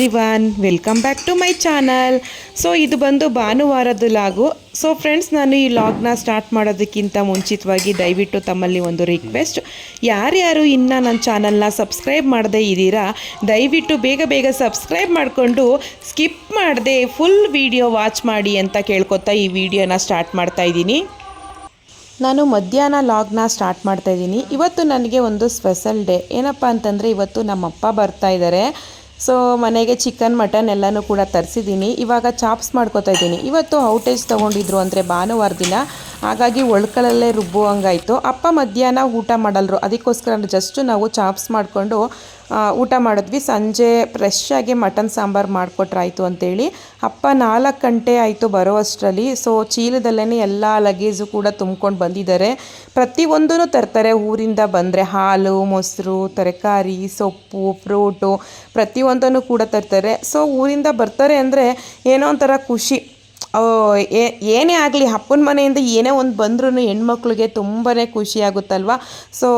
Every one welcome back to my channel so ಇದು ಬಂದು ಭಾನುವಾರದ ಲಾಗು. ಸೊ ಫ್ರೆಂಡ್ಸ್ ನಾನು ಈ ಲಾಗ್ನ ಸ್ಟಾರ್ಟ್ ಮಾಡೋದಕ್ಕಿಂತ ಮುಂಚಿತವಾಗಿ ದಯವಿಟ್ಟು ತಮ್ಮಲ್ಲಿ ಒಂದು ರಿಕ್ವೆಸ್ಟ್ ಯಾರ್ಯಾರು ಇನ್ನು ನನ್ನ ಚಾನಲ್ನ ಸಬ್ಸ್ಕ್ರೈಬ್ ಮಾಡದೇ ಇದ್ದೀರಾ, ದಯವಿಟ್ಟು ಬೇಗ ಬೇಗ ಸಬ್ಸ್ಕ್ರೈಬ್ ಮಾಡಿಕೊಂಡು ಸ್ಕಿಪ್ ಮಾಡದೆ ಫುಲ್ ವಿಡಿಯೋ ವಾಚ್ ಮಾಡಿ ಅಂತ ಕೇಳ್ಕೊತಾ ಈ ವಿಡಿಯೋನ ಸ್ಟಾರ್ಟ್ ಮಾಡ್ತಾ ಇದ್ದೀನಿ. ನಾನು ಮಧ್ಯಾಹ್ನ ಲಾಗ್ನ ಸ್ಟಾರ್ಟ್ ಮಾಡ್ತಾಯಿದ್ದೀನಿ ಇವತ್ತು ನನಗೆ ಒಂದು ಸ್ಪೆಷಲ್ ಡೇ ಏನಪ್ಪ ಅಂತಂದರೆ, ಇವತ್ತು ನಮ್ಮಪ್ಪ ಬರ್ತಾ ಇದ್ದಾರೆ. ಸೊ ಮನೆಗೆ ಚಿಕನ್ ಮಟನ್ ಎಲ್ಲನೂ ಕೂಡ ತರಿಸಿದ್ದೀನಿ. ಇವಾಗ ಚಾಪ್ಸ್ ಮಾಡ್ಕೋತಾ ಇದ್ದೀನಿ. ಇವತ್ತು ಔಟೇಜ್ ತೊಗೊಂಡಿದ್ರು ಅಂದರೆ ಭಾನುವಾರ ದಿನ. ಹಾಗಾಗಿ ಒಳ್ಕಳಲ್ಲೇ ರುಬ್ಬುವಂಗಾಯಿತು. ಅಪ್ಪ ಮಧ್ಯಾಹ್ನ ಊಟ ಮಾಡಲ್ರು. ಅದಕ್ಕೋಸ್ಕರ ಜಸ್ಟು ನಾವು ಚಾಪ್ಸ್ ಮಾಡಿಕೊಂಡು ಊಟ ಮಾಡಿದ್ವಿ. ಸಂಜೆ ಫ್ರೆಶ್ ಮಟನ್ ಸಾಂಬಾರು ಮಾಡಿಕೊಟ್ರಾಯ್ತು ಅಂತೇಳಿ. ಅಪ್ಪ ನಾಲ್ಕು ಗಂಟೆ ಆಯಿತು ಬರೋ ಅಷ್ಟರಲ್ಲಿ ಸೊ ಚೀಲದಲ್ಲೇ ಎಲ್ಲ ಲಗೇಜು ಕೂಡ ತುಂಬ್ಕೊಂಡು ಬಂದಿದ್ದಾರೆ. ಪ್ರತಿಯೊಂದೂ ತರ್ತಾರೆ. ಊರಿಂದ ಬಂದರೆ ಹಾಲು, ಮೊಸರು, ತರಕಾರಿ, ಸೊಪ್ಪು, ಫ್ರೂಟು ಪ್ರತಿಯೊಂದನ್ನು ಕೂಡ ತರ್ತಾರೆ. ಸೊ ಊರಿಂದ ಬರ್ತಾರೆ ಅಂದರೆ ಏನೋ ಒಂಥರ ಖುಷಿ. ಏನೇ ಆಗಲಿ ಅಪ್ಪನ ಮನೆಯಿಂದ ಏನೇ ಒಂದು ಬಂದ್ರೂ ಹೆಣ್ಮಕ್ಳಿಗೆ ತುಂಬಾ ಖುಷಿಯಾಗುತ್ತಲ್ವ ಸೊ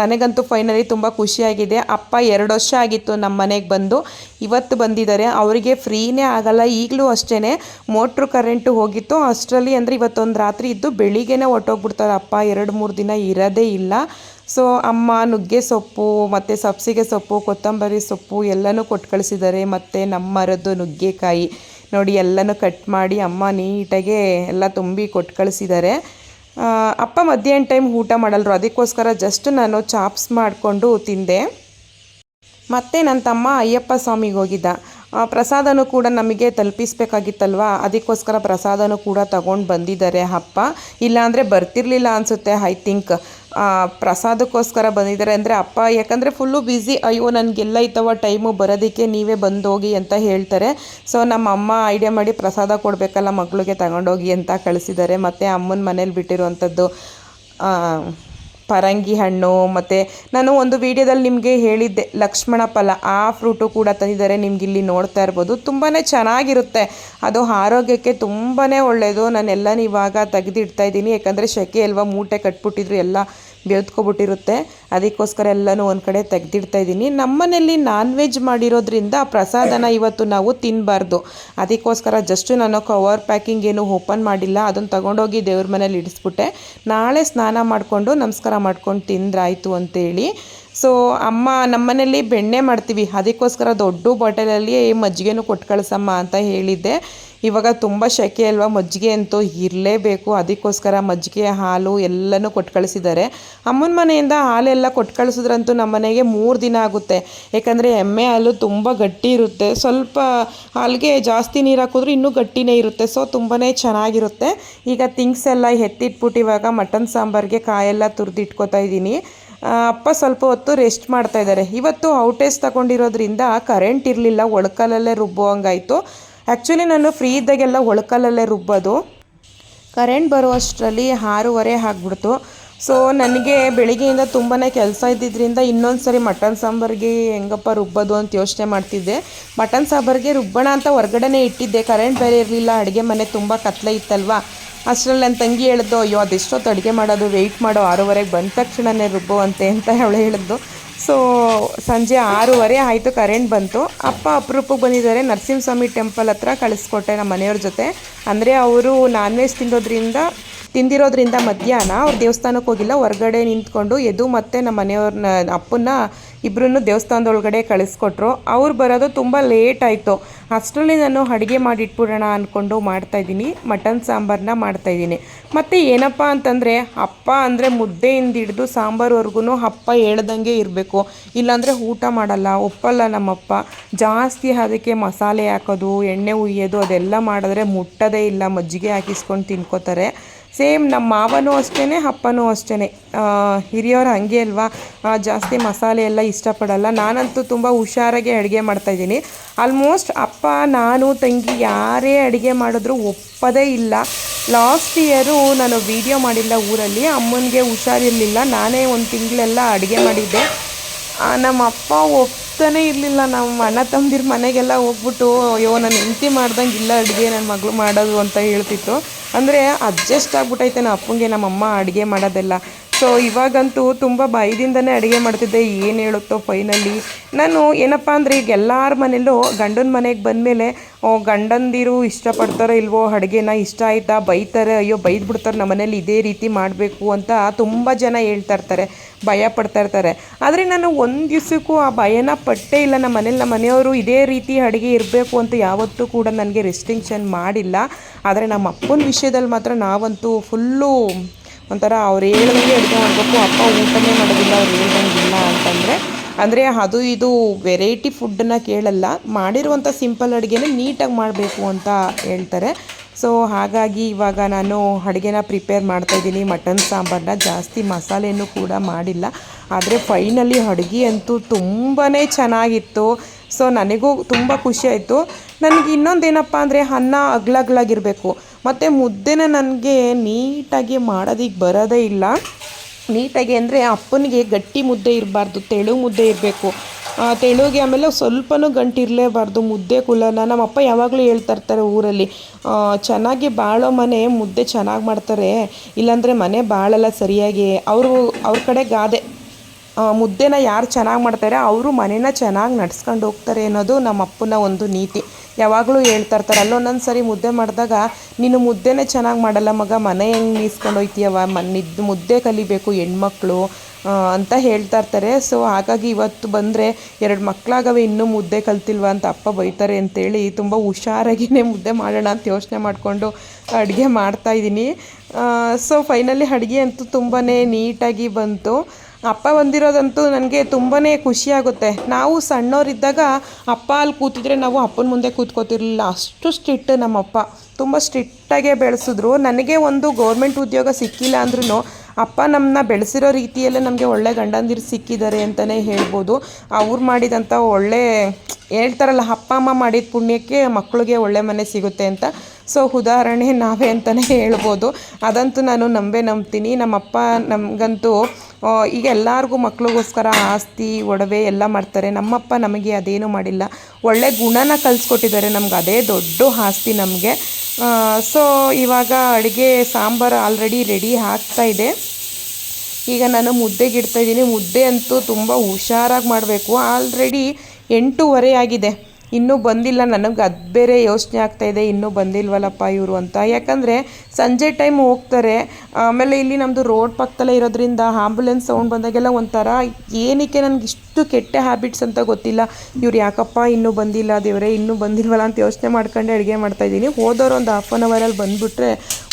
ನನಗಂತೂ ಫೈನಲಿ ತುಂಬ ಖುಷಿಯಾಗಿದೆ ಅಪ್ಪ ಎರಡು ವರ್ಷ ಆಗಿತ್ತು ನಮ್ಮ ಮನೆಗೆ ಬಂದು. ಇವತ್ತು ಬಂದಿದ್ದಾರೆ. ಅವರಿಗೆ ಫ್ರೀನೇ ಆಗಲ್ಲ. ಈಗಲೂ ಅಷ್ಟೇ ಮೋಟ್ರು ಕರೆಂಟು ಹೋಗಿತ್ತು. ಅಷ್ಟರಲ್ಲಿ ಅಂದರೆ ಇವತ್ತೊಂದು ರಾತ್ರಿ ಇದ್ದು ಬೆಳಿಗ್ಗೆನೇ ಹೊರ್ಟೋಗ್ಬಿಡ್ತಾರೆ ಅಪ್ಪ. ಎರಡು, ಮೂರು ದಿನ ಇರೋದೇ ಇಲ್ಲ. ಸೊ ಅಮ್ಮ ನುಗ್ಗೆ ಸೊಪ್ಪು, ಮತ್ತು ಸಬ್ಸಿಗೆ ಸೊಪ್ಪು, ಕೊತ್ತಂಬರಿ ಸೊಪ್ಪು ಎಲ್ಲನೂ ಕೊಟ್ಟು ಕಳಿಸಿದ್ದಾರೆ. ಮತ್ತು ನಮ್ಮ ಮರದ್ದು ನುಗ್ಗೆಕಾಯಿ. ನೋಡಿ, ಎಲ್ಲನೂ ಕಟ್ ಮಾಡಿ ಅಮ್ಮ ನೀಟಾಗೆ ಎಲ್ಲ ತುಂಬಿ ಕೊಟ್ಟು ಕಳಿಸಿದ್ದಾರೆ ಅಪ್ಪ ಮಧ್ಯಾಹ್ನ ಟೈಮ್ ಊಟ ಮಾಡಲ್ರು. ಅದಕ್ಕೋಸ್ಕರ ಜಸ್ಟ್ ನಾನು ಚಾಪ್ಸ್ ಮಾಡಿಕೊಂಡು ತಿಂದೆ. ಮತ್ತು ನನ್ನ ತಮ್ಮ ಅಯ್ಯಪ್ಪ ಸ್ವಾಮಿಗೆ ಹೋಗಿದ್ದ. ಪ್ರಸಾದನೂ ಕೂಡ ನಮಗೆ ತಲುಪಿಸ್ಬೇಕಾಗಿತ್ತಲ್ವ? ಅದಕ್ಕೋಸ್ಕರ ಪ್ರಸಾದನೂ ಕೂಡ ತಗೊಂಡು ಬಂದಿದ್ದಾರೆ ಅಪ್ಪ. ಇಲ್ಲಾಂದರೆ ಬರ್ತಿರ್ಲಿಲ್ಲ ಅನಿಸುತ್ತೆ ಐ ಥಿಂಕ್ ಪ್ರಸಾದಕ್ಕೋಸ್ಕರ ಬಂದಿದ್ದಾರೆ ಅಂದರೆ, ಅಪ್ಪ, ಯಾಕಂದರೆ ಫುಲ್ಲು ಬ್ಯುಸಿ ಅಯ್ಯೋ, ನನಗೆಲ್ಲ ಇತ್ತವ ಟೈಮು ಬರೋದಕ್ಕೆ ನೀವೇ ಬಂದೋಗಿ ಅಂತ ಹೇಳ್ತಾರೆ. ಸೊ ನಮ್ಮ ಅಮ್ಮ ಐಡಿಯಾ ಮಾಡಿ ಪ್ರಸಾದ ಕೊಡಬೇಕಲ್ಲ ಮಗಳಿಗೆ ತಗೊಂಡೋಗಿ ಅಂತ ಕಳಿಸಿದ್ದಾರೆ. ಮತ್ತು ಅಮ್ಮನ ಮನೇಲಿ ಬಿಟ್ಟಿರುವಂಥದ್ದು ಪರಂಗಿ ಹಣ್ಣು, ಮತ್ತು ನಾನು ಒಂದು ವಿಡಿಯೋದಲ್ಲಿ ನಿಮಗೆ ಹೇಳಿದ್ದೆ, ಲಕ್ಷ್ಮಣ ಫಲ, ಆ ಫ್ರೂಟು ಕೂಡ ತಂದಿದ್ದಾರೆ ನಿಮ್ಗೆ ಇಲ್ಲಿ ನೋಡ್ತಾ ಇರ್ಬೋದು. ತುಂಬಾ ಚೆನ್ನಾಗಿರುತ್ತೆ. ಅದು ಆರೋಗ್ಯಕ್ಕೆ ತುಂಬಾ ಒಳ್ಳೆಯದು ನಾನೆಲ್ಲನೂ ಇವಾಗ ತೆಗೆದಿಡ್ತಾ ಇದ್ದೀನಿ. ಯಾಕಂದರೆ ಸೆಕೆ ಅಲ್ವಾ, ಮೂಟೆ ಕಟ್ಬಿಟ್ಟಿದ್ರು ಎಲ್ಲ. ಬೆಳೆದ್ಕೊಬಿಟ್ಟಿರುತ್ತೆ ಅದಕ್ಕೋಸ್ಕರ ಎಲ್ಲನೂ ಒಂದು ಕಡೆ ತೆಗೆದಿಡ್ತಾ ಇದ್ದೀನಿ. ನಮ್ಮನೇಲಿ ನಾನ್ ವೆಜ್ ಮಾಡಿರೋದ್ರಿಂದ ಪ್ರಸಾದನ ಇವತ್ತು ನಾವು ತಿನ್ನಬಾರ್ದು ಅದಕ್ಕೋಸ್ಕರ ಜಸ್ಟ್ ನಾನು ಕವರ್ ಪ್ಯಾಕಿಂಗ್ ಏನು ಓಪನ್ ಮಾಡಿಲ್ಲ. ಅದನ್ನು ತಗೊಂಡೋಗಿ ದೇವ್ರ ಮನೇಲಿ ಇಡಿಸ್ಬಿಟ್ಟೆ. ನಾಳೆ ಸ್ನಾನ ಮಾಡಿಕೊಂಡು ನಮಸ್ಕಾರ ಮಾಡ್ಕೊಂಡು ತಿಂದ್ರಾಯಿತು ಅಂತೇಳಿ. ಸೊ ಅಮ್ಮ, ನಮ್ಮನೇಲಿ ಬೆಣ್ಣೆ ಮಾಡ್ತೀವಿ. ಅದಕ್ಕೋಸ್ಕರ ದೊಡ್ಡ ಬಾಟಲಲ್ಲಿ ಮಜ್ಜಿಗೆನೂ ಕೊಟ್ಟು ಕಳಿಸಮ್ಮ ಅಂತ ಹೇಳಿದ್ದೆ. ಇವಾಗ ತುಂಬ ಶೆಕೆ ಅಲ್ವಾ? ಮಜ್ಜಿಗೆ ಅಂತೂ ಇರಲೇಬೇಕು. ಅದಕ್ಕೋಸ್ಕರ ಮಜ್ಜಿಗೆ, ಹಾಲು ಎಲ್ಲನೂ ಕೊಟ್ಟು ಕಳಿಸಿದ್ದಾರೆ. ಅಮ್ಮನ ಮನೆಯಿಂದ ಹಾಲೆಲ್ಲ ಕೊಟ್ಟು ಕಳಿಸಿದ್ರಂತೂ ನಮ್ಮ ಮನೆಗೆ ಮೂರು ದಿನ ಆಗುತ್ತೆ. ಯಾಕಂದರೆ ಎಮ್ಮೆ ಹಾಲು ತುಂಬ ಗಟ್ಟಿ ಇರುತ್ತೆ. ಸ್ವಲ್ಪ ಹಾಲಿಗೆ ಜಾಸ್ತಿ ನೀರು ಹಾಕಿದ್ರು ಇನ್ನೂ ಗಟ್ಟಿನೇ ಇರುತ್ತೆ. ಸೊ ತುಂಬಾ ಚೆನ್ನಾಗಿರುತ್ತೆ. ಈಗ ಥಿಂಗ್ಸ್ ಎಲ್ಲ ಎತ್ತಿಟ್ಬಿಟ್ಟು ಇವಾಗ ಮಟನ್ ಸಾಂಬಾರಿಗೆ ಕಾಯೆಲ್ಲ ತುರಿದಿಟ್ಕೋತಾ ಇದ್ದೀನಿ. ಅಪ್ಪ ಸ್ವಲ್ಪ ಹೊತ್ತು ರೆಸ್ಟ್ ಮಾಡ್ತಾ ಇದ್ದಾರೆ. ಇವತ್ತು ಔಟೇಜ್ ತಗೊಂಡಿರೋದ್ರಿಂದ ಕರೆಂಟ್ ಇರಲಿಲ್ಲ, ಒಳಕಲ್ಲಲ್ಲೇ ರುಬ್ಬುವಂಗಾಯಿತು. ಆ್ಯಕ್ಚುಲಿ ನಾನು ಫ್ರೀ ಇದ್ದಾಗೆಲ್ಲ ಒಳಕಲ್ಲಲ್ಲೇ ರುಬ್ಬೋದು. ಕರೆಂಟ್ ಬರುವಷ್ಟರಲ್ಲಿ ಆರೂವರೆ ಆಗ್ಬಿಡ್ತು. ಸೊ ನನಗೆ ಬೆಳಿಗ್ಗೆಯಿಂದ ತುಂಬಾ ಕೆಲಸ ಇದ್ದಿದ್ದರಿಂದ ಇನ್ನೊಂದು ಸರಿ ಮಟನ್ ಸಾಂಬಾರಿಗೆ ಹೆಂಗಪ್ಪ ರುಬ್ಬೋದು ಅಂತ ಯೋಚನೆ ಮಾಡ್ತಿದ್ದೆ. ಮಟನ್ ಸಾಂಬಾರಿಗೆ ರುಬ್ಬೋಣ ಅಂತ ಹೊರ್ಗಡೆನೇ ಇಟ್ಟಿದ್ದೆ. ಕರೆಂಟ್ ಬೇರೆ ಇರಲಿಲ್ಲ, ಅಡುಗೆ ಮನೆ ತುಂಬ ಕತ್ಲೆ ಇತ್ತಲ್ವಾ? ಅಷ್ಟರಲ್ಲಿ ನನ್ನ ತಂಗಿ ಹೇಳಿದ್ದು, ಅಯ್ಯೋ, ಅದೆಷ್ಟೊತ್ತು ಅಡುಗೆ ಮಾಡೋದು ವೆಯ್ಟ್ ಮಾಡೋ, ಆರೂವರೆಗೆ ಬಂದ ತಕ್ಷಣನೇ ರುಬ್ಬುವಂತೆ ಅಂತ ಅವಳು ಹೇಳಿದ್ದು. ಸೊ ಸಂಜೆ ಆರೂವರೆ ಆಯಿತು ಕರೆಂಟ್ ಬಂತು. ಅಪ್ಪ ಅಪರೂಪಕ್ಕೆ ಬಂದಿದ್ದಾರೆ. ನರಸಿಂಹಸ್ವಾಮಿ ಟೆಂಪಲ್ ಹತ್ರ ಕಳಿಸ್ಕೊಟ್ಟೆ ನಮ್ಮ ಮನೆಯವ್ರ ಜೊತೆ. ಅಂದರೆ ಅವರು ನಾನ್ ವೆಜ್ ತಿನ್ನೋದ್ರಿಂದ ತಿಂದಿರೋದ್ರಿಂದ ಮಧ್ಯಾಹ್ನ, ಅವ್ರು ದೇವಸ್ಥಾನಕ್ಕೆ ಹೋಗಿಲ್ಲ, ಹೊರಗಡೆ ನಿಂತ್ಕೊಂಡು ಎದು ಮತ್ತು ನಮ್ಮ ಮನೆಯವ್ರನ್ನ, ಅಪ್ಪನ್ನ ಇಬ್ಬರನ್ನು ದೇವಸ್ಥಾನದೊಳಗಡೆ ಕಳಿಸ್ಕೊಟ್ರು. ಅವ್ರು ಬರೋದು ತುಂಬ ಲೇಟ್ ಆಯಿತು. ಅಷ್ಟರಲ್ಲಿ ನಾನು ಅಡುಗೆ ಮಾಡಿಟ್ಬಿಡೋಣ ಅಂದ್ಕೊಂಡು ಮಾಡ್ತಾಯಿದ್ದೀನಿ ಮಟನ್ ಸಾಂಬಾರನ್ನ ಮಾಡ್ತಾಯಿದ್ದೀನಿ ಮತ್ತು ಏನಪ್ಪ ಅಂತಂದರೆ, ಅಪ್ಪ ಅಂದರೆ ಮುದ್ದೆಯಿಂದ ಹಿಡಿದು ಸಾಂಬಾರ್ವರೆಗೂ ಅಪ್ಪ ಹೇಳ್ದಂಗೆ ಇರಬೇಕು. ಇಲ್ಲಾಂದರೆ ಊಟ ಮಾಡಲ್ಲ. ಒಪ್ಪಲ್ಲ ನಮ್ಮಪ್ಪ. ಜಾಸ್ತಿ ಅದಕ್ಕೆ ಮಸಾಲೆ ಹಾಕೋದು, ಎಣ್ಣೆ ಹುಯ್ಯೋದು ಅದೆಲ್ಲ ಮಾಡಿದ್ರೆ ಮುಟ್ಟೋದೇ ಇಲ್ಲ. ಮಜ್ಜಿಗೆ ಹಾಕಿಸ್ಕೊಂಡು ತಿನ್ಕೋತಾರೆ. ಸೇಮ್ ನಮ್ಮ ಮಾವನೂ ಅಷ್ಟೇ ಅಪ್ಪನೂ ಅಷ್ಟೇ ಹಿರಿಯವರು ಹಾಗೆ ಅಲ್ವಾ? ಜಾಸ್ತಿ ಮಸಾಲೆ ಎಲ್ಲ ಇಷ್ಟಪಡಲ್ಲ. ನಾನಂತೂ ತುಂಬ ಹುಷಾರಾಗಿ ಅಡುಗೆ ಮಾಡ್ತಾಯಿದ್ದೀನಿ ಆಲ್ಮೋಸ್ಟ್ ಅಪ್ಪ, ನಾನು, ತಂಗಿ ಯಾರೇ ಅಡುಗೆ ಮಾಡಿದ್ರು ಒಪ್ಪದೇ ಇಲ್ಲ. ಲಾಸ್ಟ್ ಇಯರು ನಾನು ವೀಡಿಯೋ ಮಾಡಿಲ್ಲ ಊರಲ್ಲಿ. ಅಮ್ಮನಿಗೆ ಹುಷಾರಿರಲಿಲ್ಲ. ನಾನೇ ಒಂದು ತಿಂಗಳೆಲ್ಲ ಅಡುಗೆ ಮಾಡಿದ್ದೆ. ನಮ್ಮ ಅಪ್ಪ ಒಪ್ತಾನೇ ಇರಲಿಲ್ಲ. ನಮ್ಮ ಅಣ್ಣ ತಮ್ಮದಿರ ಮನೆಗೆಲ್ಲ ಹೋಗ್ಬಿಟ್ಟು, ಅಯ್ಯೋ, ನಾನು ಹೆಂಡತಿ ಮಾಡ್ದಂಗೆ ಇಲ್ಲ ಅಡುಗೆ ನನ್ನ ಮಗಳು ಮಾಡೋದು ಅಂತ ಹೇಳ್ತಿತ್ತು. ಅಂದರೆ ಅಡ್ಜಸ್ಟ್ ಆಗ್ಬಿಟ್ಟೈತೆ ನಮ್ಮ ಅಪ್ಪಂಗೆ ನಮ್ಮಮ್ಮ ಅಡುಗೆ ಮಾಡೋದೆಲ್ಲ. ಸೊ ಇವಾಗಂತೂ ತುಂಬ ಭಯದಿಂದನೇ ಅಡುಗೆ ಮಾಡ್ತಿದ್ದೆ. ಏನು ಹೇಳುತ್ತೋ ಫೈನಲಿ ನಾನು ಏನಪ್ಪ ಅಂದರೆ ಈಗ ಎಲ್ಲರ ಮನೇಲೂ ಗಂಡನ ಮನೆಗೆ ಬಂದಮೇಲೆ ಗಂಡಂದಿರು ಇಷ್ಟಪಡ್ತಾರೋ ಇಲ್ವೋ, ಅಡುಗೆನ ಇಷ್ಟ ಆಯಿತಾ, ಬೈತಾರೆ, ಅಯ್ಯೋ, ಬೈದ್ಬಿಡ್ತಾರೆ ನಮ್ಮ ಮನೇಲಿ ಇದೇ ರೀತಿ ಮಾಡಬೇಕು ಅಂತ ತುಂಬ ಜನ ಹೇಳ್ತಾ ಇರ್ತಾರೆ, ಭಯ ಪಡ್ತಾ ಇರ್ತಾರೆ. ಆದರೆ ನಾನು ಒಂದು ದಿವಸಕ್ಕೂ ಆ ಭಯನ ಪಟ್ಟೇ ಇಲ್ಲ. ನಮ್ಮ ಮನೇಲಿ ನಮ್ಮ ಮನೆಯವರು ಇದೇ ರೀತಿ ಅಡುಗೆ ಇರಬೇಕು ಅಂತ ಯಾವತ್ತೂ ಕೂಡ ನನಗೆ ರೆಸ್ಟ್ರಿಕ್ಷನ್ ಮಾಡಿಲ್ಲ. ಆದರೆ ನಮ್ಮ ಅಪ್ಪನ ವಿಷಯದಲ್ಲಿ ಮಾತ್ರ ನಾವಂತೂ ಫುಲ್ಲು ಒಂಥರ ಅವ್ರು ಹೇಳ್ದಂಗೆ ಅಡುಗೆ ಮಾಡಬೇಕು ಅಪ್ಪ ಊಟನೇ ಮಾಡೋದಿಲ್ಲ, ಅವ್ರು ಹೇಳ್ದಂಗಿಲ್ಲ ಅಂತಂದರೆ, ಅಂದರೆ ಅದು ಇದು ವೆರೈಟಿ ಫುಡ್ಡನ್ನ ಕೇಳಲ್ಲ, ಮಾಡಿರುವಂಥ ಸಿಂಪಲ್ ಅಡುಗೆನೇ ನೀಟಾಗಿ ಮಾಡಬೇಕು ಅಂತ ಹೇಳ್ತಾರೆ. ಸೊ ಹಾಗಾಗಿ ಇವಾಗ ನಾನು ಅಡುಗೆನ ಪ್ರಿಪೇರ್ ಮಾಡ್ತಾಯಿದ್ದೀನಿ ಮಟನ್ ಸಾಂಬಾರನ್ನ ಜಾಸ್ತಿ ಮಸಾಲೆಯನ್ನು ಕೂಡ ಮಾಡಿಲ್ಲ. ಆದರೆ ಫೈನಲಿ ಅಡುಗೆ ಅಂತೂ ತುಂಬಾ ಚೆನ್ನಾಗಿತ್ತು. ಸೊ ನನಗೂ ತುಂಬ ಖುಷಿ ಆಯಿತು. ನನಗೆ ಇನ್ನೊಂದೇನಪ್ಪ ಅಂದರೆ ಅನ್ನ ಅಗ್ಲಗ್ಲಾಗಿರಬೇಕು. ಮತ್ತು ಮುದ್ದೆನ ನನಗೆ ನೀಟಾಗಿ ಮಾಡೋದಕ್ಕೆ ಬರೋದೇ ಇಲ್ಲ. ನೀಟಾಗಿ ಅಂದರೆ ಅಪ್ಪನಿಗೆ ಗಟ್ಟಿ ಮುದ್ದೆ ಇರಬಾರ್ದು, ತೆಳು ಮುದ್ದೆ ಇರಬೇಕು. ತೆಳುಗೆ ಆಮೇಲೆ ಸ್ವಲ್ಪನೂ ಗಂಟಿರಲೇಬಾರ್ದು ಮುದ್ದೆ ಕುಲನ. ನಮ್ಮಪ್ಪ ಯಾವಾಗಲೂ ಹೇಳ್ತಾ ಇರ್ತಾರೆ ಊರಲ್ಲಿ ಚೆನ್ನಾಗಿ ಬಾಳೋ ಮನೆ ಮುದ್ದೆ ಚೆನ್ನಾಗಿ ಮಾಡ್ತಾರೆ, ಇಲ್ಲಾಂದರೆ ಮನೆ ಬಾಳಲ್ಲ ಸರಿಯಾಗಿ. ಅವರು, ಅವ್ರ ಕಡೆ ಗಾದೆ ಮುದ್ದೆನ ಯಾರು ಚೆನ್ನಾಗಿ ಮಾಡ್ತಾರೆ, ಅವರು ಮನೇನ ಚೆನ್ನಾಗಿ ನಡ್ಸ್ಕೊಂಡು ಹೋಗ್ತಾರೆ ಅನ್ನೋದು ನಮ್ಮ ಅಪ್ಪನ ಒಂದು ನೀತಿ. ಯಾವಾಗಲೂ ಹೇಳ್ತಾ ಇರ್ತಾರೆ ಅಲ್ಲೊಂದೊಂದು ಸರಿ ಮುದ್ದೆ ಮಾಡಿದಾಗ, ನೀನು ಮುದ್ದೆನೇ ಚೆನ್ನಾಗಿ ಮಾಡಲ್ಲ ಮಗ, ಮನೆ ಹೆಂಗೆ ನೀಸ್ಕೊಂಡು ಹೋಯ್ತೀಯವ ಮನಿದ್ದು ಮುದ್ದೆ ಕಲಿಬೇಕು ಹೆಣ್ಮಕ್ಳು ಅಂತ ಹೇಳ್ತಾ ಇರ್ತಾರೆ. ಸೊ, ಹಾಗಾಗಿ ಇವತ್ತು ಬಂದರೆ ಎರಡು ಮಕ್ಕಳಾಗವೆ ಇನ್ನೂ ಮುದ್ದೆ ಕಲ್ತಿಲ್ವ ಅಂತ ಅಪ್ಪ ಬೈತಾರೆ ಅಂತೇಳಿ ತುಂಬ ಹುಷಾರಾಗಿಯೇ ಮುದ್ದೆ ಮಾಡೋಣ ಅಂತ ಯೋಚನೆ ಮಾಡಿಕೊಂಡು ಅಡುಗೆ ಮಾಡ್ತಾಯಿದ್ದೀನಿ ಸೊ, ಫೈನಲಿ ಅಡುಗೆ ಅಂತೂ ತುಂಬಾ ನೀಟಾಗಿ ಬಂತು. ಅಪ್ಪ ಬಂದಿರೋದಂತೂ ನನಗೆ ತುಂಬಾ ಖುಷಿಯಾಗುತ್ತೆ ನಾವು ಸಣ್ಣವರಿದ್ದಾಗ ಅಪ್ಪ ಅಲ್ಲಿ ಕೂತಿದ್ರೆ ನಾವು ಅಪ್ಪನ ಮುಂದೆ ಕೂತ್ಕೋತಿರ್ಲಿಲ್ಲ. ಅಷ್ಟು ಸ್ಟ್ರಿಕ್ಟ್ ನಮ್ಮಪ್ಪ. ತುಂಬ ಸ್ಟ್ರಿಕ್ಟಾಗೆ ಬೆಳೆಸಿದ್ರು. ನನಗೆ ಒಂದು ಗೌರ್ಮೆಂಟ್ ಉದ್ಯೋಗ ಸಿಕ್ಕಿಲ್ಲ ಅಂದ್ರೂ ಅಪ್ಪ ನಮ್ಮನ್ನ ಬೆಳೆಸಿರೋ ರೀತಿಯಲ್ಲೇ ನಮಗೆ ಒಳ್ಳೆ ಗಂಡಂದಿರು ಸಿಕ್ಕಿದ್ದಾರೆ ಅಂತಲೇ ಹೇಳ್ಬೋದು. ಅವ್ರು ಮಾಡಿದಂಥ ಒಳ್ಳೆ ಹೇಳ್ತಾರಲ್ಲ, ಅಪ್ಪ, ಅಮ್ಮ ಮಾಡಿದ ಪುಣ್ಯಕ್ಕೆ ಮಕ್ಕಳಿಗೆ ಒಳ್ಳೆ ಮನೆ ಸಿಗುತ್ತೆ ಅಂತ. ಸೊ ಉದಾಹರಣೆ ನಾವೇ ಅಂತಲೇ ಹೇಳ್ಬೋದು. ಅದಂತೂ ನಾನು ನಂಬೇ ನಂಬ್ತೀನಿ. ನಮ್ಮಪ್ಪ ನಮಗಂತೂ ಈಗ ಎಲ್ಲರಿಗೂ ಮಕ್ಳಿಗೋಸ್ಕರ ಆಸ್ತಿ, ಒಡವೆ ಎಲ್ಲ ಮಾಡ್ತಾರೆ. ನಮ್ಮಪ್ಪ ನಮಗೆ ಅದೇನು ಮಾಡಿಲ್ಲ. ಒಳ್ಳೆ ಗುಣನ ಕಲಿಸ್ಕೊಟ್ಟಿದ್ದಾರೆ. ನಮ್ಗೆ ಅದೇ ದೊಡ್ಡ ಆಸ್ತಿ ನಮಗೆ. ಸೊ ಇವಾಗ ಅಡುಗೆ ಸಾಂಬಾರು ಆಲ್ರೆಡಿ ರೆಡಿ ಆಗ್ತಾ ಇದೆ. ಈಗ ನಾನು ಮುದ್ದೆಗೆ ಇಡ್ತಾಯಿದ್ದೀನಿ ಮುದ್ದೆ ಅಂತೂ ತುಂಬ ಹುಷಾರಾಗಿ ಮಾಡಬೇಕು. ಆಲ್ರೆಡಿ ಎಂಟೂವರೆ ಆಗಿದೆ. ಇನ್ನೂ ಬಂದಿಲ್ಲ. ನನಗೆ ಅದು ಬೇರೆ ಯೋಚನೆ ಆಗ್ತಾಯಿದೆ ಇನ್ನೂ ಬಂದಿಲ್ವಲ್ಲಪ್ಪ ಇವರು ಅಂತ. ಯಾಕಂದರೆ ಸಂಜೆ ಟೈಮ್ ಹೋಗ್ತಾರೆ. ಆಮೇಲೆ ಇಲ್ಲಿ ನಮ್ಮದು ರೋಡ್ ಪಕ್ಕದಲ್ಲೇ ಇರೋದ್ರಿಂದ ಆಂಬುಲೆನ್ಸ್ ಸೌಂಡ್ ಬಂದಾಗೆಲ್ಲ ಒಂಥರ ಏನಕ್ಕೆ ನನಗೆ ಇಷ್ಟು ಕೆಟ್ಟ ಹ್ಯಾಬಿಟ್ಸ್ ಅಂತ ಗೊತ್ತಿಲ್ಲ. ಇವ್ರು ಯಾಕಪ್ಪ ಇನ್ನೂ ಬಂದಿಲ್ಲ? ದೇವರೇ, ಇನ್ನೂ ಬಂದಿಲ್ವಲ್ಲ ಅಂತ ಯೋಚನೆ ಮಾಡ್ಕೊಂಡೆ ಅಡುಗೆ ಮಾಡ್ತಾಯಿದ್ದೀನಿ ಹೋದವರು ಒಂದು ಹಾಫ್ ಆನ್ ಅವರಲ್ಲಿ ಬಂದುಬಿಟ್ರೆ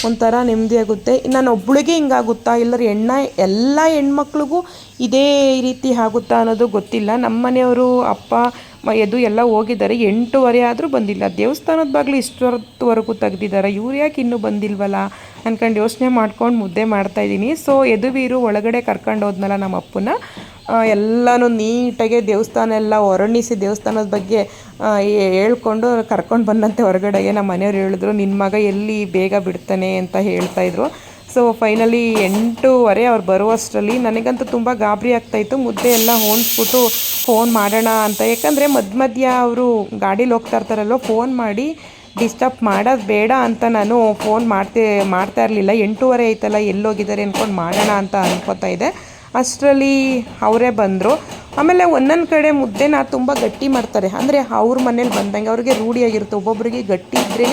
ಒಂಥರ ನೆಮ್ಮದಿ ಆಗುತ್ತೆ. ನಾನು ಒಬ್ಬಳಿಗೆ ಹಿಂಗಾಗುತ್ತಾ? ಇಲ್ಲರ ಹೆಣ್ಣ, ಎಲ್ಲ ಹೆಣ್ಮಕ್ಳಿಗೂ ಇದೇ ರೀತಿ ಆಗುತ್ತಾ ಅನ್ನೋದು ಗೊತ್ತಿಲ್ಲ. ನಮ್ಮ ಮನೆಯವರು ಅಪ್ಪ ಎದು ಎಲ್ಲ ಹೋಗಿದ್ದಾರೆ. ಎಂಟೂವರೆ ಆದರೂ ಬಂದಿಲ್ಲ. ದೇವಸ್ಥಾನದ ಬಾಗಿಲು ಇಷ್ಟೊತ್ತವರೆಗೂ ತೆಗ್ದಿದ್ದಾರೆ. ಇವ್ರು ಯಾಕೆ ಇನ್ನೂ ಬಂದಿಲ್ವಲ್ಲ ಅಂದ್ಕೊಂಡು ಯೋಚನೆ ಮಾಡ್ಕೊಂಡು ಮುದ್ದೆ ಮಾಡ್ತಾಯಿದ್ದೀನಿ ಸೊ ಯದುವೀರು ಒಳಗಡೆ ಕರ್ಕೊಂಡು ಹೋದ್ನಲ್ಲ ನಮ್ಮ ಅಪ್ಪನ ಎಲ್ಲನೂ ನೀಟಾಗೆ ದೇವಸ್ಥಾನ ಎಲ್ಲ ಹೊರಣಿಸಿ ದೇವಸ್ಥಾನದ ಬಗ್ಗೆ ಹೇಳ್ಕೊಂಡು ಕರ್ಕೊಂಡು ಬಂದಂತೆ ಹೊರಗಡೆಗೆ. ನಮ್ಮ ಮನೆಯವ್ರು ಹೇಳಿದ್ರು ನಿನ್ನ ಮಗ ಎಲ್ಲಿ ಬೇಗ ಬಿಡ್ತಾನೆ? ಅಂತ ಹೇಳ್ತಾಯಿದ್ರು ಸೊ ಫೈನಲಿ ಎಂಟೂವರೆ ಅವ್ರು ಬರುವಷ್ಟರಲ್ಲಿ ನನಗಂತೂ ತುಂಬ ಗಾಬರಿ ಆಗ್ತಾಯಿತ್ತು ಮುದ್ದೆ ಎಲ್ಲ ಹೋಣಿಸ್ಬಿಟ್ಟು ಫೋನ್ ಮಾಡೋಣ ಅಂತ. ಯಾಕಂದರೆ ಮಧ್ಯ ಮಧ್ಯ ಅವರು ಗಾಡೀಲಿ ಹೋಗ್ತಾ ಇರ್ತಾರಲ್ವ ಫೋನ್ ಮಾಡಿ ಡಿಸ್ಟರ್ಬ್ ಮಾಡೋದು ಬೇಡ ಅಂತ ನಾನು ಫೋನ್ ಮಾಡ್ತೇ, ಮಾಡ್ತಾ ಇರಲಿಲ್ಲ. ಎಂಟೂವರೆ ಆಯ್ತಲ್ಲ, ಎಲ್ಲೋಗಿದ್ದಾರೆ ಅಂದ್ಕೊಂಡು ಮಾಡೋಣ ಅಂತ ಅನ್ಕೋತಾ ಇದೆ ಅಷ್ಟರಲ್ಲಿ ಅವರೇ ಬಂದರು. ಆಮೇಲೆ ಒಂದೊಂದು ಕಡೆ ಮುದ್ದೆನ ತುಂಬ ಗಟ್ಟಿ ಮಾಡ್ತಾರೆ. ಅಂದರೆ ಅವ್ರ ಮನೇಲಿ ಬಂದಂಗೆ ಅವ್ರಿಗೆ ರೂಢಿಯಾಗಿರುತ್ತೆ ಒಬ್ಬೊಬ್ಬರಿಗೆ ಗಟ್ಟಿ ಇದ್ರೇ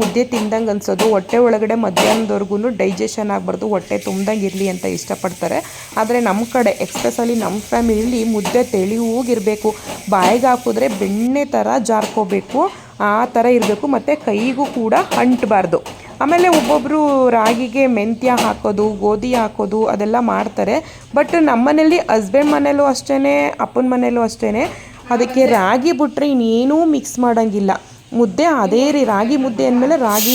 ಮುದ್ದೆ ತಿಂದಂಗೆ ಅನ್ಸೋದು. ಹೊಟ್ಟೆ ಒಳಗಡೆ ಮಧ್ಯಾಹ್ನದವರೆಗೂ ಡೈಜೆಷನ್ ಆಗಬಾರ್ದು. ಹೊಟ್ಟೆ ತುಂಬ್ದಂಗೆ ಇರಲಿ ಅಂತ ಇಷ್ಟಪಡ್ತಾರೆ. ಆದರೆ ನಮ್ಮ ಕಡೆ ಎಕ್ಸ್ಪೆಷಲಿ ನಮ್ಮ ಫ್ಯಾಮಿಲಿಲಿ ಮುದ್ದೆ ತೆಳಿಯೋಗಿರಬೇಕು ಬಾಯಿಗೆ ಹಾಕಿದ್ರೆ ಬೆಣ್ಣೆ ಥರ ಜಾರ್ಕೋಬೇಕು. ಆ ಥರ ಇರಬೇಕು. ಮತ್ತು ಕೈಗೂ ಕೂಡ ಅಂಟಬಾರ್ದು. ಆಮೇಲೆ ಒಬ್ಬೊಬ್ಬರು ರಾಗಿಗೆ ಮೆಂತ್ಯ ಹಾಕೋದು, ಗೋಧಿ ಹಾಕೋದು, ಅದೆಲ್ಲ ಮಾಡ್ತಾರೆ. ಬಟ್ ನಮ್ಮ ಮನೇಲಿ ಹಸ್ಬೆಂಡ್ ಮನೇಲೂ ಅಷ್ಟೇ ಅಪ್ಪನ ಮನೇಲೂ ಅಷ್ಟೇ ಅದಕ್ಕೆ ರಾಗಿ ಬಿಟ್ಟರೆ ಇನ್ನೇನೂ ಮಿಕ್ಸ್ ಮಾಡೋಂಗಿಲ್ಲ. ಮುದ್ದೆ ಅದೇ ರೀ, ರಾಗಿ ಮುದ್ದೆ ಅಂದಮೇಲೆ ರಾಗಿ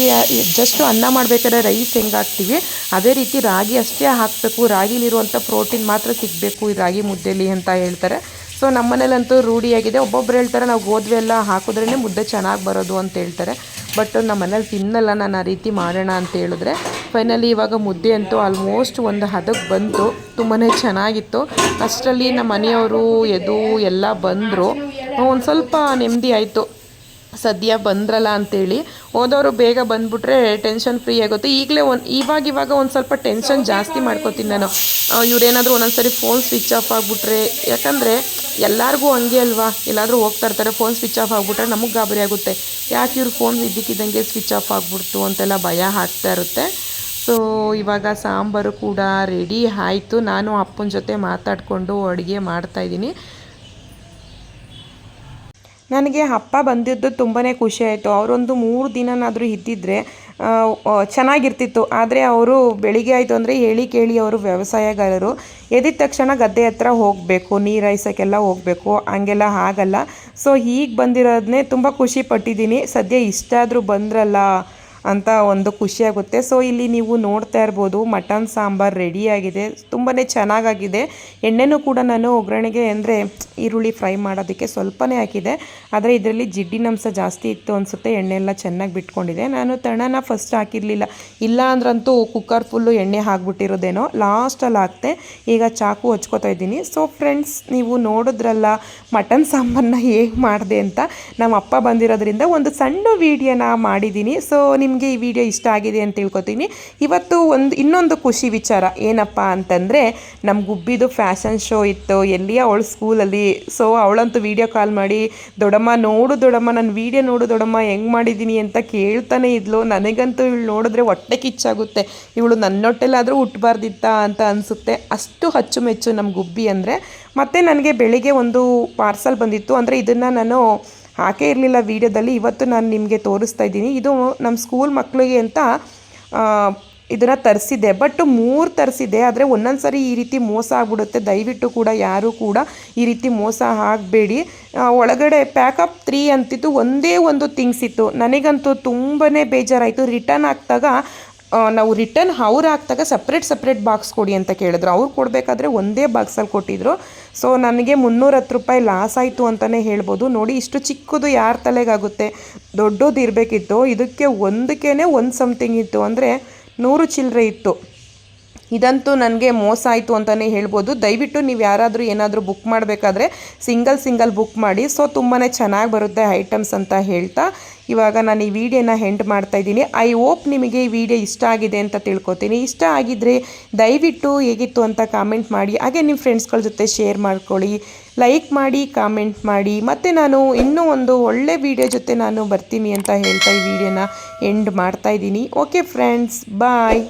ಜಸ್ಟ್ ಅನ್ನ ಮಾಡಬೇಕಾದ್ರೆ ರೈಸ್ ಹೆಂಗೆ ಹಾಕ್ತೀವಿ? ಅದೇ ರೀತಿ ರಾಗಿ ಅಷ್ಟೇ ಹಾಕಬೇಕು. ರಾಗಿಲಿರುವಂಥ ಪ್ರೋಟೀನ್ ಮಾತ್ರ ಸಿಗಬೇಕು ಈ ರಾಗಿ ಮುದ್ದೆಲಿ ಅಂತ ಹೇಳ್ತಾರೆ. ಸೊ ನಮ್ಮ ಮನೇಲಂತೂ ರೂಢಿಯಾಗಿದೆ. ಒಬ್ಬೊಬ್ರು ಹೇಳ್ತಾರೆ, ನಾವು ಗೋಧಿ ಎಲ್ಲ ಹಾಕಿದ್ರೇ ಮುದ್ದೆ ಚೆನ್ನಾಗಿ ಬರೋದು ಅಂತ ಹೇಳ್ತಾರೆ. ಬಟ್ ನಮ್ಮ ಮನೇಲಿ ತಿನ್ನಲ್ಲ, ನಾನು ಆ ರೀತಿ ಮಾಡೋಣ ಅಂತ ಹೇಳಿದ್ರೆ ಫೈನಲಿ ಇವಾಗ ಮುದ್ದೆ ಅಂತೂ ಆಲ್ಮೋಸ್ಟ್ ಒಂದು ಹದಕ್ಕೆ ಬಂತು ತುಂಬಾ ಚೆನ್ನಾಗಿತ್ತು. ಅಷ್ಟರಲ್ಲಿ ನಮ್ಮ ಮನೆಯವರು, ಎದು, ಎಲ್ಲ ಬಂದರು. ಒಂದು ಸ್ವಲ್ಪ ನೆಮ್ಮದಿ ಆಯಿತು. ಸದ್ಯ ಬಂದ್ರಲ್ಲ ಅಂತೇಳಿ. ಹೋದವರು ಬೇಗ ಬಂದ್ಬಿಟ್ರೆ ಟೆನ್ಷನ್ ಫ್ರೀ ಆಗುತ್ತೆ. ಈಗಲೇ ಒಂದು ಇವಾಗ ಇವಾಗ ಒಂದು ಸ್ವಲ್ಪ ಟೆನ್ಷನ್ ಜಾಸ್ತಿ ಮಾಡ್ಕೋತೀನಿ ನಾನು. ಇವರೇನಾದರೂ ಒಂದೊಂದ್ಸರಿ ಫೋನ್ ಸ್ವಿಚ್ ಆಫ್ ಆಗಿಬಿಟ್ರೆ ಯಾಕಂದರೆ ಎಲ್ಲರಿಗೂ ಹಂಗೆ ಅಲ್ವಾ? ಎಲ್ಲಾದರೂ ಹೋಗ್ತಾ ಇರ್ತಾರೆ ಫೋನ್ ಸ್ವಿಚ್ ಆಫ್ ಆಗಿಬಿಟ್ರೆ ನಮಗೆ ಗಾಬರಿ ಆಗುತ್ತೆ. ಯಾಕೆ ಇವ್ರು ಫೋನ್ ಇದ್ದಕ್ಕಿದ್ದಂಗೆ ಸ್ವಿಚ್ ಆಫ್ ಆಗಿಬಿಡ್ತು ಅಂತೆಲ್ಲ ಭಯ ಆಗ್ತಾ ಇರುತ್ತೆ. ಸೊ ಇವಾಗ ಸಾಂಬಾರು ಕೂಡ ರೆಡಿ ಆಯಿತು. ನಾನು ಅಪ್ಪನ ಜೊತೆ ಮಾತಾಡಿಕೊಂಡು ಅಡುಗೆ ಮಾಡ್ತಾಯಿದ್ದೀನಿ ನನಗೆ ಅಪ್ಪ ಬಂದಿದ್ದು ತುಂಬಾ ಖುಷಿ ಆಯಿತು. ಅವರೊಂದು ಮೂರು ದಿನನಾದರೂ ಆ, ಚೆನ್ನಾಗಿರ್ತಿತ್ತು. ಆದರೆ ಅವರು ಬೆಳಿಗ್ಗೆ ಆಯಿತು ಅಂದರೆ ಹೇಳಿ ಕೇಳಿ ಅವರು ವ್ಯವಸಾಯಗಾರರು ಎದ್ದಿದ ತಕ್ಷಣ ಗದ್ದೆ ಹತ್ರ ಹೋಗಬೇಕು ನೀರು ಹಾಯ್ಸೋಕ್ಕೆಲ್ಲ ಹೋಗಬೇಕು ಹಂಗೆಲ್ಲ ಆಗಲ್ಲ. ಸೊ ಈಗ ಬಂದಿರೋದನ್ನೇ ತುಂಬ ಖುಷಿ ಪಟ್ಟಿದ್ದೀನಿ. ಸದ್ಯ ಇಷ್ಟಾದರೂ ಬಂದ್ರಲ್ಲ ಅಂತ ಒಂದು ಖುಷಿಯಾಗುತ್ತೆ ಸೊ ಇಲ್ಲಿ ನೀವು ನೋಡ್ತಾ ಇರ್ಬೋದು, ಮಟನ್ ಸಾಂಬಾರು ರೆಡಿಯಾಗಿದೆ ತುಂಬಾ ಚೆನ್ನಾಗಾಗಿದೆ. ಎಣ್ಣೆನೂ ಕೂಡ ನಾನು ಒಗ್ಗರಣೆಗೆ ಅಂದರೆ ಈರುಳ್ಳಿ ಫ್ರೈ ಮಾಡೋದಕ್ಕೆ ಸ್ವಲ್ಪನೇ ಹಾಕಿದೆ. ಆದರೆ ಇದರಲ್ಲಿ ಜಿಡ್ಡಿನಂಶ ಜಾಸ್ತಿ ಇತ್ತು ಅನಿಸುತ್ತೆ. ಎಣ್ಣೆ ಎಲ್ಲ ಚೆನ್ನಾಗಿ ಬಿಟ್ಕೊಂಡಿದೆ. ನಾನು ತಣನ ಫಸ್ಟ್ ಹಾಕಿರಲಿಲ್ಲ. ಇಲ್ಲ ಅಂದ್ರಂತೂ ಕುಕ್ಕರ್ ಫುಲ್ಲು ಎಣ್ಣೆ ಹಾಕ್ಬಿಟ್ಟಿರೋದೇನೋ. ಲಾಸ್ಟಲ್ಲಿ ಹಾಕ್ತೆ ಈಗ ಚಾಕು ಹಚ್ಕೋತಾ ಇದ್ದೀನಿ. ಸೊ ಫ್ರೆಂಡ್ಸ್ ನೀವು ನೋಡಿದ್ರಲ್ಲ ಮಟನ್ ಸಾಂಬಾರನ್ನ ಹೇಗೆ ಮಾಡಿದೆ ಅಂತ. ನಮ್ಮ ಅಪ್ಪ ಬಂದಿರೋದ್ರಿಂದ ಒಂದು ಸಣ್ಣ ವೀಡಿಯೋನ ಮಾಡಿದ್ದೀನಿ. ಸೊ ನಿಮಗೆ ಈ ವಿಡಿಯೋ ಇಷ್ಟ ಆಗಿದೆ ಅಂತ ತಿಳ್ಕೊತೀನಿ. ಇವತ್ತು ಒಂದು ಇನ್ನೊಂದು ಖುಷಿ ವಿಚಾರ ಏನಪ್ಪ ಅಂತಂದರೆ ನಮ್ಮ ಗುಬ್ಬಿದು ಫ್ಯಾಷನ್ ಶೋ ಇತ್ತು. ಎಲ್ಲಿಯ ಅವಳು ಸ್ಕೂಲಲ್ಲಿ ಸೊ ಅವಳಂತೂ ವಿಡಿಯೋ ಕಾಲ್ ಮಾಡಿ, ದೊಡಮ್ಮ, ನೋಡು ದೊಡಮ್ಮ, ನಾನು ವಿಡಿಯೋ ನೋಡು ದೊಡಮ್ಮ, ಹೆಂಗೆ ಮಾಡಿದ್ದೀನಿ ಅಂತ ಕೇಳ್ತಾನೆ ಇದ್ಲು. ನನಗಂತೂ ಇವಳು ನೋಡಿದ್ರೆ ಹೊಟ್ಟೆ ಕಿಚ್ಚಾಗುತ್ತೆ. ಇವಳು ನನ್ನೊಟ್ಟೆಲ್ಲಾದರೂ ಹುಟ್ಟಬಾರ್ದಿತ್ತಾ ಅಂತ ಅನಿಸುತ್ತೆ. ಅಷ್ಟು ಅಚ್ಚುಮೆಚ್ಚು ನಮ್ಮ ಗುಬ್ಬಿ ಅಂದರೆ. ಮತ್ತು ನನಗೆ ಬೆಳಿಗ್ಗೆ ಒಂದು ಪಾರ್ಸಲ್ ಬಂದಿತ್ತು. ಅಂದರೆ ಇದನ್ನು ನಾನು ಹಾಕೇ ಇರಲಿಲ್ಲ ವೀಡಿಯೋದಲ್ಲಿ. ಇವತ್ತು ನಾನು ನಿಮಗೆ ತೋರಿಸ್ತಾ ಇದ್ದೀನಿ. ಇದು ನಮ್ಮ ಸ್ಕೂಲ್ ಮಕ್ಕಳಿಗೆ ಅಂತ ಇದನ್ನು ತರಿಸಿದ್ದೆ. ಬಟ್ ಮೂರು ತರಿಸಿದ್ದೆ. ಆದರೆ ಒಂದೊಂದು ಸರಿ ಈ ರೀತಿ ಮೋಸ ಆಗ್ಬಿಡುತ್ತೆ. ದಯವಿಟ್ಟು ಕೂಡ ಯಾರೂ ಕೂಡ ಈ ರೀತಿ ಮೋಸ ಆಗಬೇಡಿ. ಒಳಗಡೆ ಪ್ಯಾಕಪ್ ತ್ರೀ ಅಂತಿತ್ತು. ಒಂದೇ ಒಂದು ಥಿಂಗ್ಸ್ ಇತ್ತು ನನಗಂತೂ ತುಂಬಾ ಬೇಜಾರಾಯಿತು. ರಿಟರ್ನ್ ಹಾಕ್ದಾಗ ನಾವು ರಿಟರ್ನ್ ಅವ್ರು ಹಾಕ್ದಾಗ ಸಪ್ರೇಟ್ ಸಪ್ರೇಟ್ ಬಾಕ್ಸ್ ಕೊಡಿ ಅಂತ ಕೇಳಿದ್ರು. ಅವ್ರು ಕೊಡಬೇಕಾದ್ರೆ ಒಂದೇ ಬಾಕ್ಸಲ್ಲಿ ಕೊಟ್ಟಿದ್ರು. ಸೊ ನನಗೆ ಮುನ್ನೂರ ಹತ್ತು ರೂಪಾಯಿ ಲಾಸ್ ಆಯಿತು ಅಂತಲೇ ಹೇಳ್ಬೋದು. ನೋಡಿ, ಇಷ್ಟು ಚಿಕ್ಕದು ಯಾರ ತಲೆಗಾಗುತ್ತೆ? ದೊಡ್ಡದು ಇರಬೇಕಿತ್ತು. ಇದಕ್ಕೆ ಒಂದಕ್ಕೇ ಒಂದು ಸಮಥಿಂಗ್ ಇತ್ತು. ಅಂದರೆ ನೂರು ಚಿಲ್ಲರೆ ಇತ್ತು. ಇದಂತೂ ನನಗೆ ಮೋಸ ಆಯಿತು ಅಂತಲೇ ಹೇಳ್ಬೋದು. ದಯವಿಟ್ಟು ನೀವು ಯಾರಾದರೂ ಏನಾದರೂ ಬುಕ್ ಮಾಡಬೇಕಾದ್ರೆ ಸಿಂಗಲ್ ಸಿಂಗಲ್ ಬುಕ್ ಮಾಡಿ. ಸೊ ತುಂಬಾ ಚೆನ್ನಾಗಿ ಬರುತ್ತೆ ಐಟಮ್ಸ್ ಅಂತ ಹೇಳ್ತಾ. ಇವಾಗ ನಾನು ಈ ವಿಡಿಯೋನ ಹೆಂಡ್ ಮಾಡ್ತಾ ಇದ್ದೀನಿ. ಐ ಹೋಪ್ ನಿಮಗೆ ಈ ವಿಡಿಯೋ ಇಷ್ಟ ಆಗಿದೆ ಅಂತ ತಿಳ್ಕೊತೀನಿ. ಇಷ್ಟ ಆಗಿದ್ದರೆ ದಯವಿಟ್ಟು ಹೇಗಿತ್ತು ಅಂತ ಕಾಮೆಂಟ್ ಮಾಡಿ. ಹಾಗೆ ನಿಮ್ಮ ಫ್ರೆಂಡ್ಸ್ಗಳ ಜೊತೆ ಶೇರ್ ಮಾಡ್ಕೊಳ್ಳಿ. ಲೈಕ್ ಮಾಡಿ ಕಾಮೆಂಟ್ ಮಾಡಿ. ಮತ್ತು ನಾನು ಇನ್ನೂ ಒಂದು ಒಳ್ಳೆ ವಿಡಿಯೋ ಜೊತೆ ನಾನು ಬರ್ತೀನಿ ಅಂತ ಹೇಳ್ತಾ ಈ ವಿಡಿಯೋನ ಎಂಡ್ ಮಾಡ್ತಾ ಇದ್ದೀನಿ. Okay friends bye